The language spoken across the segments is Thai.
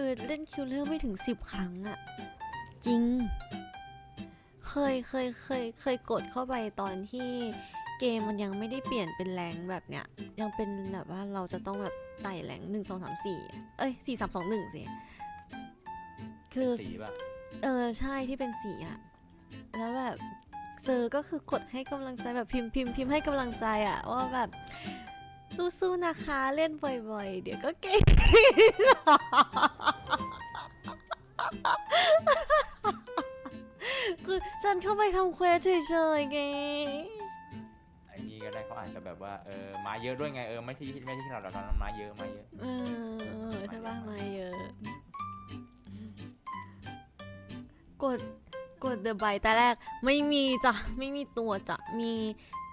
คือเล่นคิวเลอร์ไม่ถึงสิบครั้งอะจริง เคยเคยเคยเคยกดเข้าไปตอนที่เกมมันยังไม่ได้เปลี่ยนเป็นแรงแบบเนี้ย ยังเป็นแบบว่าเราจะต้องแบบไต่แรงหนึ่งสองสามสี่เอ้ยสี่สามสองหนึ่งสิคือสีป่ะเออใช่ที่เป็นสีอะแล้วแบบเซอร์ก็คือกดให้กำลังใจแบบพิมพ์พิมพ์พิมพ์ให้กำลังใจอะว่าแบบ สู้ๆนะคะ เล่นบ่อยๆ เดี๋ยวก็เก่ง คือฉันเข้าไปทำเควสเฉยๆไง ไอ้นี่ก็ได้เขาอาจจะแบบว่าเออมาเยอะด้วยไงเออไม่ใช่ไม่ใช่ที่เราเราตอนนั้นมาเยอะมาเยอะเออถ้าบ้ามาเยอะ กดกดเดอะไบแต่แรกไม่มีจ้ะ ไม่มีตัวจ้ะ มี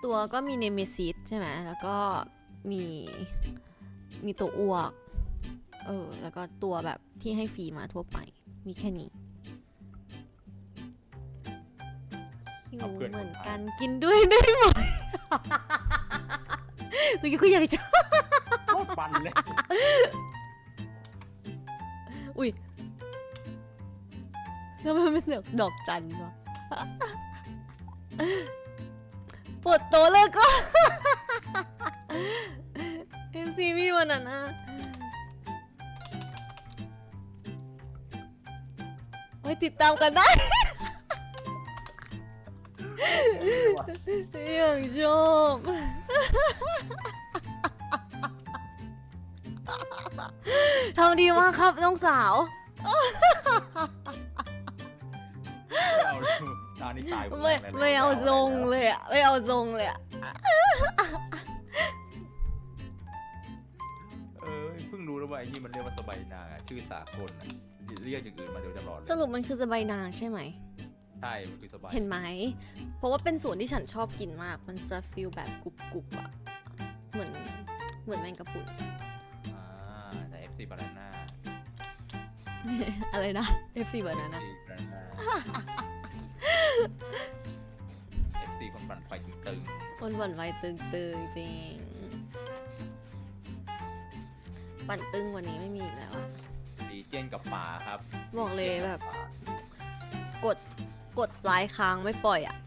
ตัวก็มีเนเมซิสใช่ไหม แล้วก็ มีมีตัวอ้วก เออ แล้วก็ตัวแบบที่ให้ฟรีมาทั่วไป มีแค่นี้หิวเหมือนกันกินด้วยได้ไหมคือคืออยากจะโคตรปันเลย อุ้ยแล้วมันเป็นดอกดอกจันทร์วะปวดโตวเลยก็ MCV วันนั้นนะไว้ติดตามกันได้อย่างชอบทำดีมากครับน้องสาวไม่เอาดูตานี่ตายหดไม่ลยไม่เอาทรงเลยอะไม่เอาทรงเลยอะ วว่าไอ้นี่มันเรียกว่าสบายนางอะชื่อสากลอะเรียกอย่างอื่นมาเดี๋ยวจะหลอนเลยสรุปมันคือสบายนางใช่ไหม ใช่มันคือสบายเห็นไหม เพราะว่าเป็นส่วนที่ฉันชอบกินมาก มันจะฟีลแบบกรุบกรุบๆอะเหมือนเหมือนแมงกะพรุน อ่าแต่ FC บานาน่าอะไรนะ FC แบบนั้นนะ FC บานาน่า FC คนปั่นไฟตึงคนหวั่นไหวตึงตึงๆจริง ปั่นตึงกวันนี้ไม่มีอีกแล้วอะๆดีเจนกับป่าครับบอกเลยแบบป่ากดกดซ้ายค้างไม่ปล่อยอะ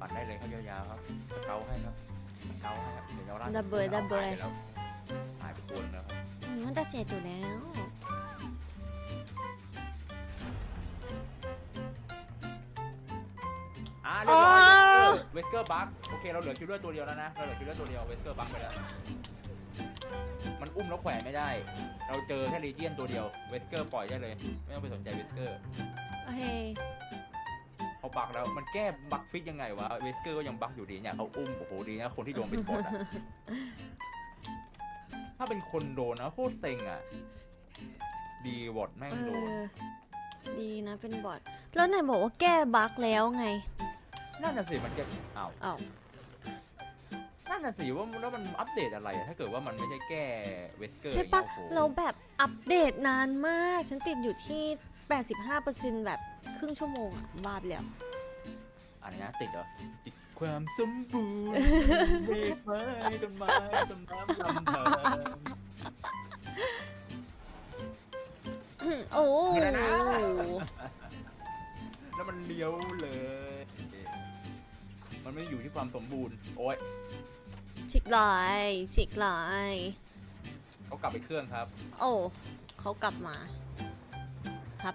ปั่นได้เลยครับยาวๆครับเกาให้ครับเกาให้ครับเดี๋ยวเราลากดับเบิลดับเบิลหายไปแล้วหายไปคนแล้วครับอืมมันจะเสร็จอยู่แล้ว วสเกอร์บัคโอเคเราเหลือคิวเลอร์ตัวเดียวแล้วนะเราเหลือคิวเลอร์ตัวเดียวเวสเกอร์บัคไปแล้วมันอุ้มแล้วแขวนไม่ได้ เราเจอแค่ลีเจียนตัวเดียวเวสเกอร์ปล่อยได้เลย ไม่ต้องไปสนใจเวสเกอร์โอเค เขาบักแล้วมันแก้บักฟิกยังไงวะเวสเกอร์ก็ยังบักอยู่ดีเนี่ยเขาอุ้มโอ้โหดีนะคนที่โดนเป็นบอทอะถ้าเป็นคนโดนนะโคตรเซ็งอะดีวอดแม่งเอโดน อ ดีนะเป็นบอทแล้วไหนบอกว่าแก้บั๊กแล้วไง นั่นน่ะสิมันจะอ้าวอ้าวนั่นน่ะสิว่าแล้วมันอัปเดตอะไรอะถ้าเกิดว่ามันไม่ใช่แก้เวสเกอร์ใช่ปะโอ้โหเราแบบอัปเดตนานมาก ฉันติดอยู่ที่ 85%แบบครึ่งชั่วโมงอะบ้าไปแล้วอะไรนะติดเหรอติดความสมบูรณ์เมฆไม้ต้นไม้ต้นน้ำลำธารโอ้โหไม่ได้นะแล้วมันเลี้ยวเลย มันไม่ได้อยู่ที่ความสมบูรณ์ โอ้ยฉิกลายฉิกลายเขากลับไปเครื่องครับ โอ้เขากลับมา ครับ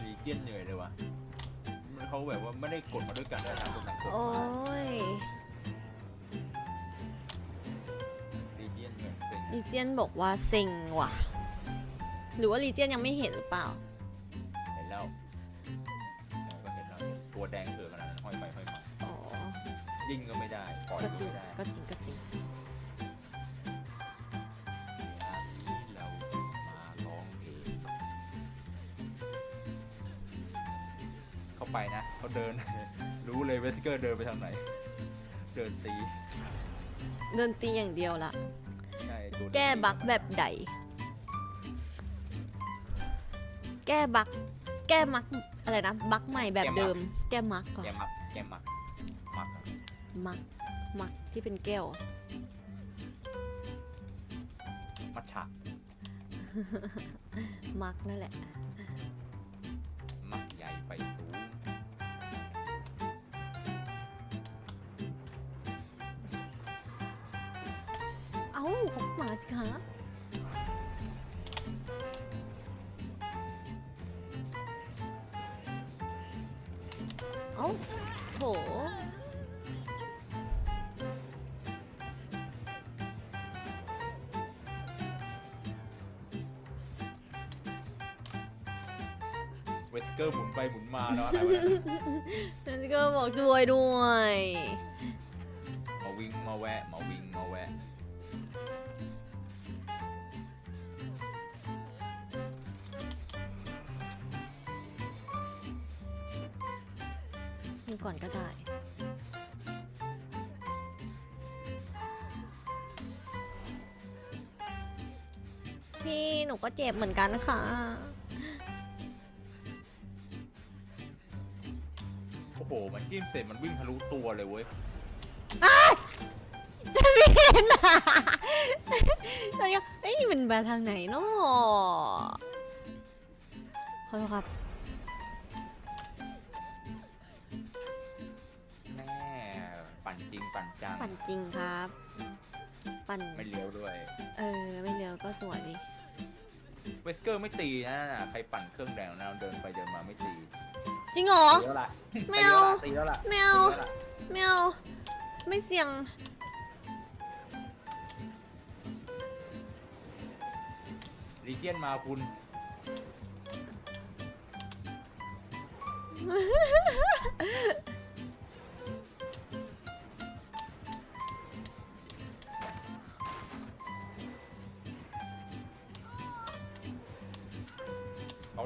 รีเจียนเหนื่อยเลยวะมันเขาแบบว่าไม่ได้กดมาด้วยกันแต่ทางคนต่างกดโอ้มายรีเจียนเหนื่อยเซ็งลีเจียนบอกว่าเซ็งว่ะ หรือว่าลีเจียนยังไม่เห็นหรือเปล่า แล้วตัวแดงเถือกขนาดนั้นห้อยไปห้อยมาอ๋อ ยิงก็ไม่ได้ปล่อยก็ก็จริงไม่ได้ ก็จริงก็จริงเนี่ยที่เรามาร้องเพลงเข้าไปนะเขาเดิน รู้เลยเวสเกอร์เดินไปทางไหน เดินตีเดินตีอย่างเดียวละ ใช่ตัวแก้บั๊กแบบใด แก้บั๊กแแก้มักอะไรนะ บักใหม่แบบเดิม แก้มักก่อนแกมักแกมักมักมักมักที่เป็นแก้ว มัทฉะมักนั่นแหละ มักใหญ่ไฟสูงเอ้าเขามาสิคะ อ้าโถเวสเกอร์หมุนไปหมุนมาแล้วอะไรวะเนี่ยนั่นก็บอกช่วยด้วย มาวิ่งมาแวะ มาวิ่งมาแวะ ก่อนก็ได้ พี่หนูก็เจ็บเหมือนกันค่ะ โอ้โห มันจิ้มเสร็จมันวิ่งทะลุตัวเลยเว้ยไม่เห็นอะตอนนี้เอ้ยมันมาทางไหนเนาะขอโทษครับ จริงปั่นจัง ปั่นจริงครับ ปั่น ไม่เลี้ยวด้วยเออ ไม่เร็วก็สวยดิเวสเกอร์ไม่ตีนะน่ะใครปั่นเครื่องแดงนะเดินไปเดินมาไม่ตีจริงเหรอ ตีแล้วล่ะไม่เอาตีแล้วล่ะไม่เอา ตีแล้วล่ะไม่เอาไม่เสี่ยง ลีเจียนมาคุณ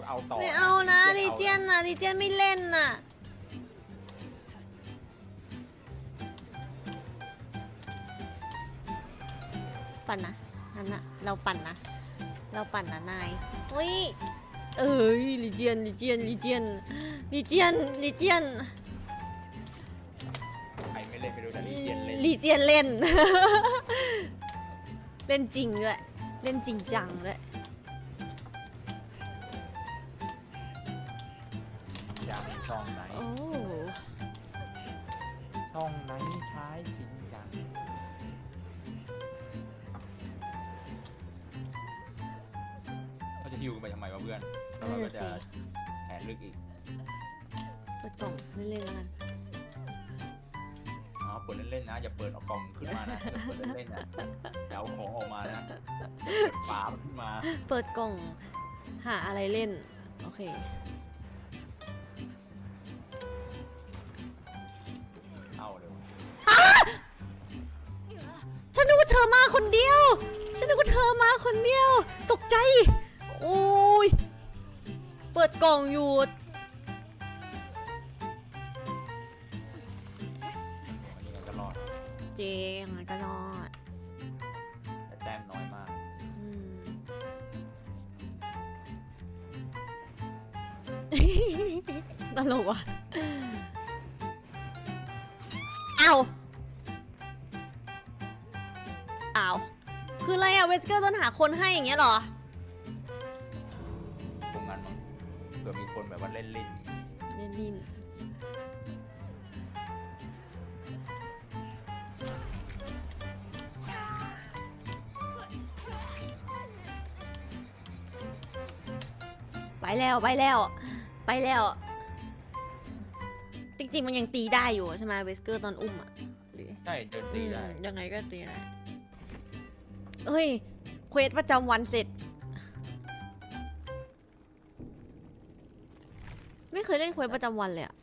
เขาเอาต่อไม่เอานะลีลีเจียนนะลีเจียนไม่เล่นน่ะ ปั่นนะนั่นนะเราปั่นนะ เราปั่นนะนายอุ้ยเอ้ยลีเจียนลีเจียนลีเจียนลีเจียนลีเจียนใครไม่เล่นไม่รู้แต่ลีเจียนเล่นลีเจียนเล่น เล่นจริงด้วย เล่นจริงจังด้วยอย เราจะฮิวกันไปทำไมวะเพื่อนแล้วนั่นเราก็น่ะจะสิแหนลึกอีกเปิดกล่องเล่นๆแล้วกันอ๋อเปิดเล่นๆนะ อย่าเปิดเอากล่องขึ้นมานะอย่าเปิดเล่นๆนะอย่าเอาของออกมานะอย่าเปิดฝามันขึ้นมา เปิดกล่องหาอะไรเล่น โอเค เอาเดี๋ยวฉันนึกว่าเธอมาคนเดียว ฉันนึกว่าเธอมาคนเดียว ตกใจโอ้ย เปิดกล่องอยู่อันนี้ก็รอดเจงมันก็รอดแต่แต้มน้อยมากอืม ตลกว่ะเอาเอาคืออะไรอะเวสเกอร์ต้นหาคนให้อย่างเงี้ยเหรอ เล่นลิ้นเล่นลินไปแล้วไปแล้ว ไปแล้ว จริงๆมันยังตีได้อยู่ใช่ไหมเวสเกอร์ตอนอุ้มอะหรือใช่เดินตีได้ อืมยังไงก็ตีได้เฮ้ยเควสประจำวันเสร็จ ไม่เคยเล่นเควสประจำวันเลยอะ